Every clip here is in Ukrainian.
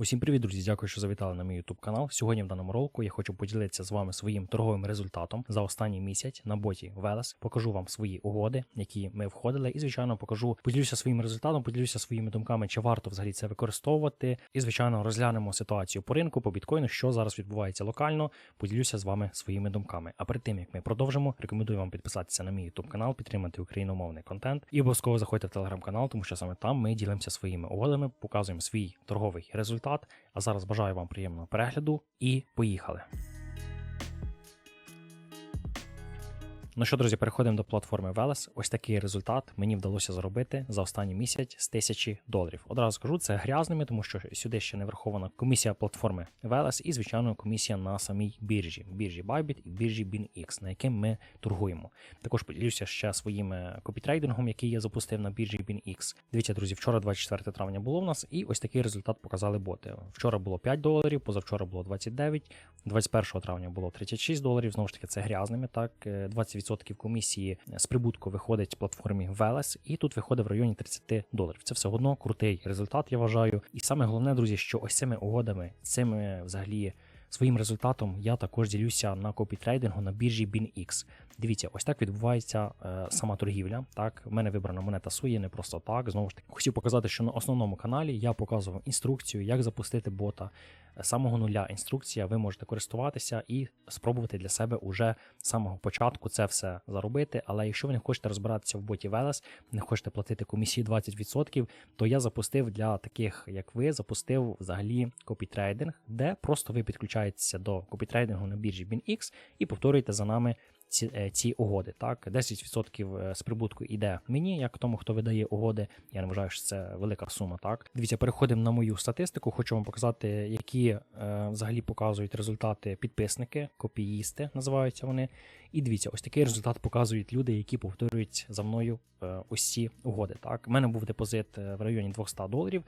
Усім привіт, друзі! Дякую, що завітали на мій YouTube канал. Сьогодні в даному ролику я хочу поділитися з вами своїм торговим результатом за останній місяць на боті Veles. Покажу вам свої угоди, які ми входили, і звичайно покажу, поділюся своїм результатом, поділюся своїми думками, чи варто взагалі це використовувати. І звичайно розглянемо ситуацію по ринку, по біткоїну, що зараз відбувається локально. Поділюся з вами своїми думками. А перед тим як ми продовжимо, рекомендую вам підписатися на мій YouTube канал, підтримати україномовний контент і обов'язково заходьте в телеграм-канал, тому що саме там ми ділимося своїми угодами, показуємо свій торговий результат. А зараз бажаю вам приємного перегляду і поїхали. Ну що, друзі, переходимо до платформи Veles. Ось такий результат мені вдалося заробити за останній місяць з 1000 доларів. Одразу скажу, це грязними, тому що сюди ще не врахована комісія платформи Veles і, звичайно, комісія на самій біржі, біржі Bybit і біржі BinX, на яким ми торгуємо. Також поділюся ще своїм е, копітрейдингом, який я запустив на біржі BinX. Дивіться, друзі, вчора, 24 травня, було в нас, і ось такий результат показали боти. Вчора було 5 доларів, позавчора було 29, 21 травня було 36 доларів. Знову ж таки, це грязними. Так, е, 20% комісії з прибутку виходить платформі Велес, і тут виходить в районі 30 доларів. Це все одно крутий результат, я вважаю. І саме головне, друзі, що ось цими угодами, цими взагалі. Своїм результатом я також ділюся на копітрейдингу на біржі BinX. Дивіться, ось так відбувається е, сама торгівля. Так, в мене вибрана монета Суї не просто так. Знову ж таки, хотів показати, що на основному каналі я показував інструкцію, як запустити бота. З самого нуля інструкція, ви можете користуватися і спробувати для себе уже з самого початку це все заробити. Але якщо ви не хочете розбиратися в боті Veles, не хочете платити комісії 20%, то я запустив для таких, як ви, запустив взагалі копітрейдинг, де просто ви підключаєтеся до копітрейдингу на біржі BinX і повторюєте за нами ці, е, ці угоди. Так, 10% з прибутку йде мені, як тому, хто видає угоди. Я не вважаю, що це велика сума. Так, дивіться, переходимо на мою статистику. Хочу вам показати, які е, взагалі показують результати підписники, копіїсти називаються вони. І дивіться, ось такий результат показують люди, які повторюють за мною е, ось ці угоди. Так, у мене був депозит е, в районі 200 доларів.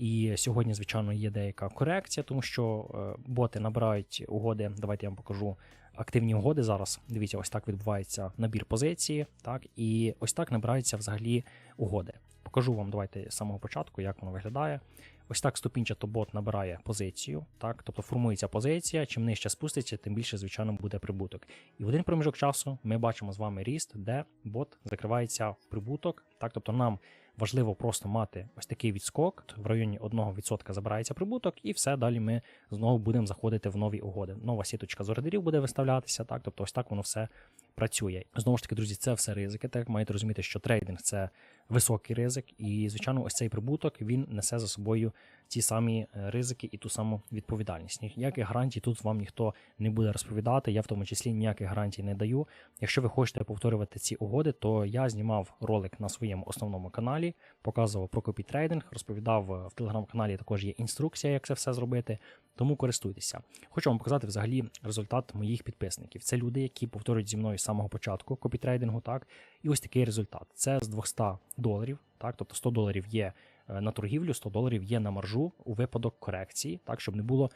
І сьогодні, звичайно, є деяка корекція, тому що е, боти набирають угоди. Давайте я вам покажу активні угоди зараз. Дивіться, ось так відбувається набір позиції. Так, і ось так набираються взагалі угоди. Покажу вам, давайте з самого початку, як воно виглядає. Ось так ступінчато бот набирає позицію, так, тобто формується позиція, чим нижче спуститься, тим більше, звичайно, буде прибуток. І в один проміжок часу ми бачимо з вами ріст, де бот закривається в прибуток. Так, тобто нам важливо просто мати ось такий відскок, в районі 1% забирається прибуток, і все далі ми знову будемо заходити в нові угоди. Нова сіточка з ордерів буде виставлятися, так, тобто ось так воно все працює. Знову ж таки, друзі, це все ризики. Так маєте розуміти, що трейдинг це високий ризик, і, звичайно, ось цей прибуток він несе за собою ті самі е, ризики і ту саму відповідальність. Ніяких гарантій тут вам ніхто не буде розповідати. Я в тому числі ніяких гарантій не даю. Якщо ви хочете повторювати ці угоди, то я знімав ролик на своєму основному каналі, показував про копітрейдинг, розповідав е, в телеграм-каналі. Також є інструкція, як це все зробити. Тому користуйтеся. Хочу вам показати взагалі результат моїх підписників. Це люди, які повторюють зі мною з самого початку копітрейдингу. Так, і ось такий результат. Це з 200 доларів. Так, тобто 100 доларів є на торгівлю, 100 доларів є на маржу у випадок корекції, так щоб не було,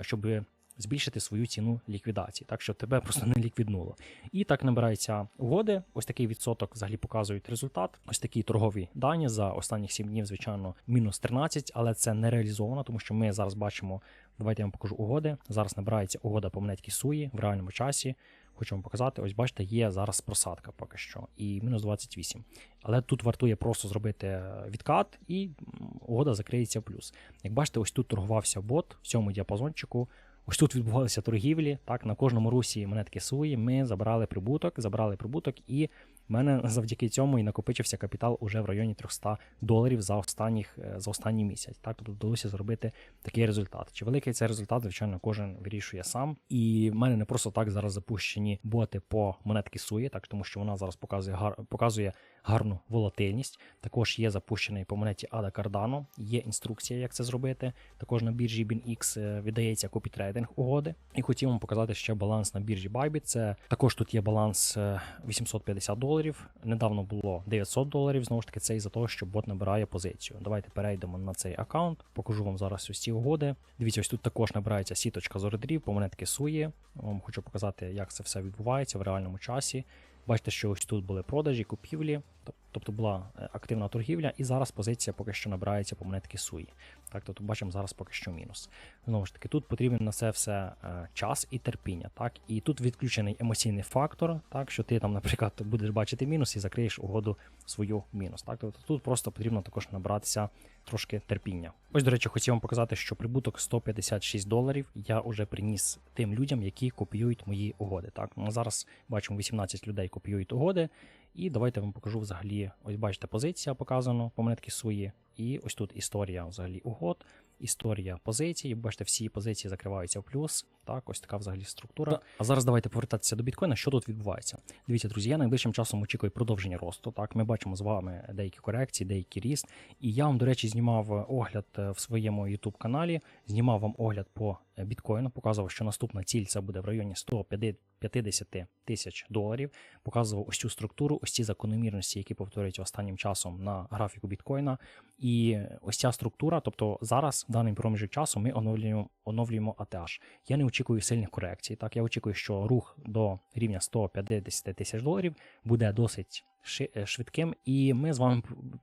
щоб збільшити свою ціну ліквідації, так що тебе просто не ліквіднуло. І так набираються угоди. Ось такий відсоток взагалі показують результат. Ось такі торгові дані за останніх 7 днів, звичайно, мінус 13, але це не реалізовано, тому що ми зараз бачимо. Давайте я вам покажу угоди. Зараз набирається угода по монетки Суї в реальному часі. Хочу вам показати, ось бачите, є зараз просадка поки що, і мінус 28. Але тут вартує просто зробити відкат, і угода закриється в плюс. Як бачите, ось тут торгувався бот в цьому діапазончику. Ось тут відбувалися торгівлі. Так, на кожному русі монетки суї ми забрали прибуток, забрали прибуток, і в мене завдяки цьому і накопичився капітал уже в районі 300 доларів за останніх, за останній місяць. Так, тобто вдалося зробити такий результат. Чи великий цей результат, звичайно, кожен вирішує сам. І в мене не просто так зараз запущені боти по монетки суї, так тому що вона зараз показує гар, показує гарну волатильність. Також є запущений по монеті Ада Cardano, є інструкція, як це зробити. Також на біржі BinX віддається копітрейдинг угоди. І хотів вам показати ще баланс на біржі Bybit. Це також тут є баланс 850 доларів. Недавно було 900 доларів. Знову ж таки, це із-за того, що бот набирає позицію. Давайте перейдемо на цей аккаунт. Покажу вам зараз ці угоди. Дивіться, ось тут також набирається сіточка з ордерів по монетки Суї. Вам хочу показати, як це все відбувається в реальному часі. Бачите, що ось тут були продажі, купівлі. Тоб- тобто була е, активна торгівля, і зараз позиція поки що набирається по монетки суї. Так, тобто бачимо зараз поки що мінус. Знову ж таки, тут потрібен на це все е, час і терпіння. Так, і тут відключений емоційний фактор, так що ти там, наприклад, будеш бачити мінус і закриєш угоду свою мінус. Так, тобто тут просто потрібно також набратися трошки терпіння. Ось, до речі, хотів вам показати, що прибуток 156 доларів я вже приніс тим людям, які копіюють мої угоди. Так, ну, зараз бачимо 18 людей копіюють угоди. І давайте я вам покажу взагалі. Ось бачите, позиція показано по свої. І ось тут історія взагалі угод, історія позицій. Бачите, всі позиції закриваються в плюс. Так, ось така взагалі структура. А зараз давайте повертатися до біткоїна. Що тут відбувається? Дивіться, друзі, я найближчим часом очікую продовження росту. Так, ми бачимо з вами деякі корекції, деякий ріст. І я вам, до речі, знімав огляд е, в своєму YouTube каналі. Знімав вам огляд по е, біткоїну, показував, що наступна ціль це буде в районі 150 тисяч доларів. Показував ось цю структуру, ось ці закономірності, які повторюються останнім часом на графіку біткоїна. І ось ця структура, тобто зараз, даний проміжок часу, ми оновлюємо, оновлюємо ATH. Я не очікую сильних корекцій. Так, я очікую, що рух до рівня 150 тисяч доларів буде досить швидким, і ми з вами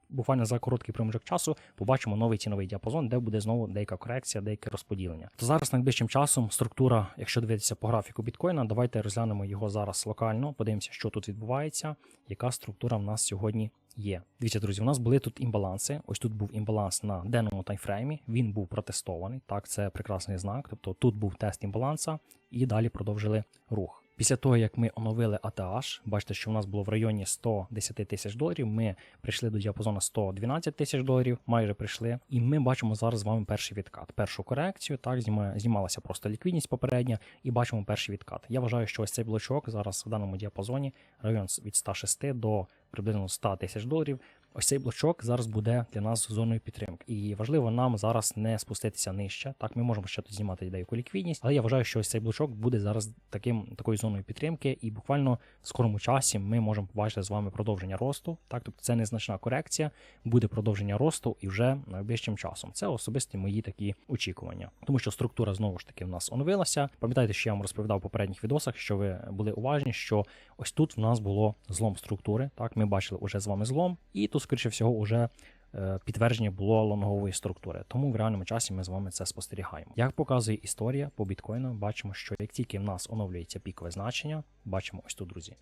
буквально за короткий проміжок часу побачимо новий ціновий діапазон, де буде знову деяка корекція, деяке розподілення. То зараз найближчим часом структура, якщо дивитися по графіку біткоїна, давайте розглянемо його зараз локально, подивимося, що тут відбувається, яка структура в нас сьогодні є. Дивіться, друзі, у нас були тут імбаланси. Ось тут був імбаланс на денному таймфреймі. Він був протестований. Так, це прекрасний знак. Тобто тут був тест імбаланса, і далі продовжили рух. Після того, як ми оновили ATH, бачите, що в нас було в районі 110 тисяч доларів. Ми прийшли до діапазону 112 тисяч доларів, майже прийшли. І ми бачимо зараз з вами перший відкат. Першу корекцію, так, знімалася просто ліквідність попередня, і бачимо перший відкат. Я вважаю, що ось цей блочок зараз в даному діапазоні, район від 106 до приблизно 100 тисяч доларів. Ось цей блочок зараз буде для нас зоною підтримки. І важливо нам зараз не спуститися нижче. Так, ми можемо ще тут знімати деяку ліквідність, але я вважаю, що ось цей блочок буде зараз таким такою зоною підтримки, і буквально в скорому часі ми можемо побачити з вами продовження росту. Так, тобто це незначна корекція, буде продовження росту і вже найближчим часом. Це особисті мої такі очікування, тому що структура знову ж таки в нас оновилася. Пам'ятаєте, що я вам розповідав в попередніх відосах, що ви були уважні, що ось тут в нас було злом структури. Так, ми бачили уже з вами злом, і тут, скоріше всього, уже е, підтвердження було лонгової структури. Тому в реальному часі ми з вами це спостерігаємо. Як показує історія по біткоїну, бачимо, що як тільки в нас оновлюється пікове значення, бачимо ось тут, друзі.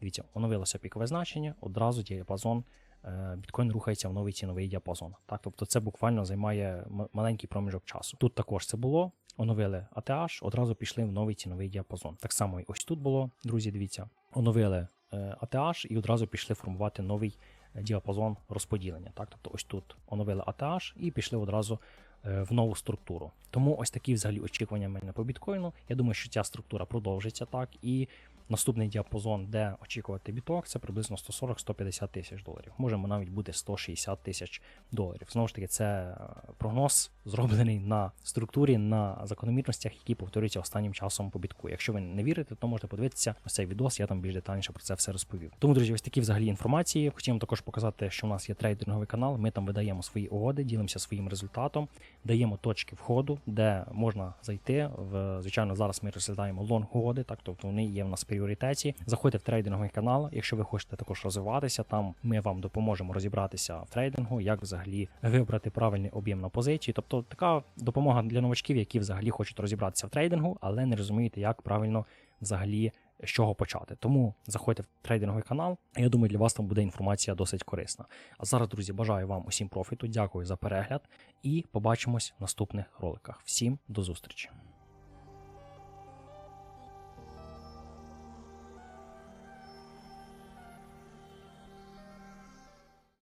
Дивіться, оновилося пікове значення, одразу діапазон. е, Біткоін рухається в новий ціновий діапазон. Так, тобто це буквально займає маленький проміжок часу. Тут також це було. Оновили ATH, одразу пішли в новий ціновий діапазон. Так само і ось тут було, друзі. Дивіться, оновили е, ATH і одразу пішли формувати новий е, діапазон розподілення. Так, тобто ось тут оновили ATH і пішли одразу е, в нову структуру. Тому ось такі взагалі очікування в мене по біткоїну. Я думаю, що ця структура продовжиться так. І наступний діапазон, де очікувати біток, це приблизно 140-150 тисяч доларів. Можемо навіть бути 160 тисяч доларів. Знову ж таки, це е, прогноз зроблений на структурі, на закономірностях, які повторюються останнім часом по бітку. Якщо ви не вірите, то можете подивитися ось цей відос, я там більш детальніше про це все розповів. Тому, друзі, ось такі взагалі інформації. Хотів також показати, що у нас є трейдинговий канал. Ми там видаємо свої угоди, ділимося своїм результатом, даємо точки входу, де можна зайти. В звичайно, зараз ми розглядаємо лонг угоди, так тобто вони є в нас пріоритеті. Заходьте в трейдинговий канал. Якщо ви хочете також розвиватися, там ми вам допоможемо розібратися в трейдингу, як взагалі вибрати правильний об'єм на позиції. Тобто така допомога для новачків, які взагалі хочуть розібратися в трейдингу, але не розумієте, як правильно взагалі з чого почати. Тому заходьте в трейдинговий канал. Я думаю, для вас там буде інформація досить корисна. А зараз, друзі, бажаю вам усім профіту. Дякую за перегляд і побачимось в наступних роликах. Всім до зустрічі!